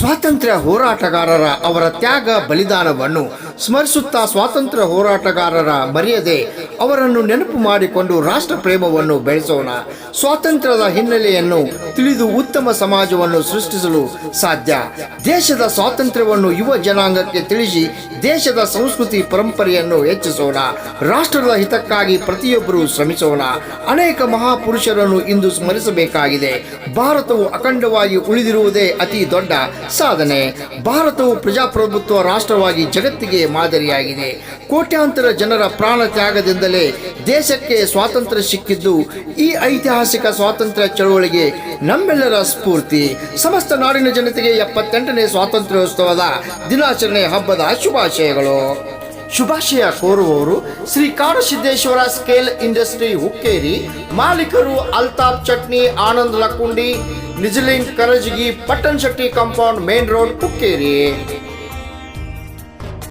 ಸ್ವಾತಂತ್ರ್ಯ ಹೋರಾಟಗಾರರ ಅವರ ತ್ಯಾಗ ಬಲಿದಾನವನ್ನು ಸ್ಮರಿಸುತ್ತಾ ಸ್ವಾತಂತ್ರ್ಯ ಹೋರಾಟಗಾರರ ಮರೆಯದೆ ಅವರನ್ನು ನೆನಪು ಮಾಡಿಕೊಂಡು ರಾಷ್ಟ್ರ ಪ್ರೇಮವನ್ನು ಬೆಳೆಸೋಣ. ಸ್ವಾತಂತ್ರ್ಯದ ಹಿನ್ನೆಲೆಯನ್ನು ತಿಳಿದು ಉತ್ತಮ ಸಮಾಜವನ್ನು ಸೃಷ್ಟಿಸಲು ಸಾಧ್ಯ. ದೇಶದ ಸ್ವಾತಂತ್ರ್ಯವನ್ನು ಯುವ ಜನಾಂಗಕ್ಕೆ ತಿಳಿಸಿ ದೇಶದ ಸಂಸ್ಕೃತಿ ಪರಂಪರೆಯನ್ನು ಹೆಚ್ಚಿಸೋಣ. ರಾಷ್ಟ್ರದ ಹಿತಕ್ಕಾಗಿ ಪ್ರತಿಯೊಬ್ಬರು ಶ್ರಮಿಸೋಣ. ಅನೇಕ ಮಹಾಪುರುಷರನ್ನು ಇಂದು ಸ್ಮರಿಸಬೇಕಾಗಿದೆ. ಭಾರತವು ಅಖಂಡವಾಗಿ ಉಳಿದಿರುವುದೇ ಅತಿ ದೊಡ್ಡ ಸಾಧನೆ. ಭಾರತವು ಪ್ರಜಾಪ್ರಭುತ್ವ ರಾಷ್ಟ್ರವಾಗಿ ಜಗತ್ತಿಗೆ ಮಾದರಿಯಾಗಿದೆ. ಕೋಟ್ಯಾಂತರ ಜನರ ಪ್ರಾಣ ತ್ಯಾಗದಿಂದಲೇ ದೇಶಕ್ಕೆ ಸ್ವಾತಂತ್ರ್ಯ ಸಿಕ್ಕಿದ್ದು ಈ ಐತಿಹಾಸಿಕ ಸ್ವಾತಂತ್ರ್ಯ ಚಳವಳಿಗೆ ನಮ್ಮೆಲ್ಲರ ಸ್ಫೂರ್ತಿ. ಸಮಸ್ತ ನಾಡಿನ ಜನತೆಗೆ ಎಪ್ಪತ್ತೆಂಟನೇ ಸ್ವಾತಂತ್ರ್ಯೋತ್ಸವದ ದಿನಾಚರಣೆ ಹಬ್ಬದ ಶುಭಾಶಯಗಳು. ಶುಭಾಶಯ ಕೋರುವವರು ಶ್ರೀ ಕಾಡಸಿದ್ದೇಶ್ವರ ಸ್ಕೇಲ್ ಇಂಡಸ್ಟ್ರಿ ಹುಕ್ಕೇರಿ, ಮಾಲೀಕರು Altaf Chatni, Anand Lakkundi, Nijaling Karajagi, Pattanashetti compound main road Hukkeri.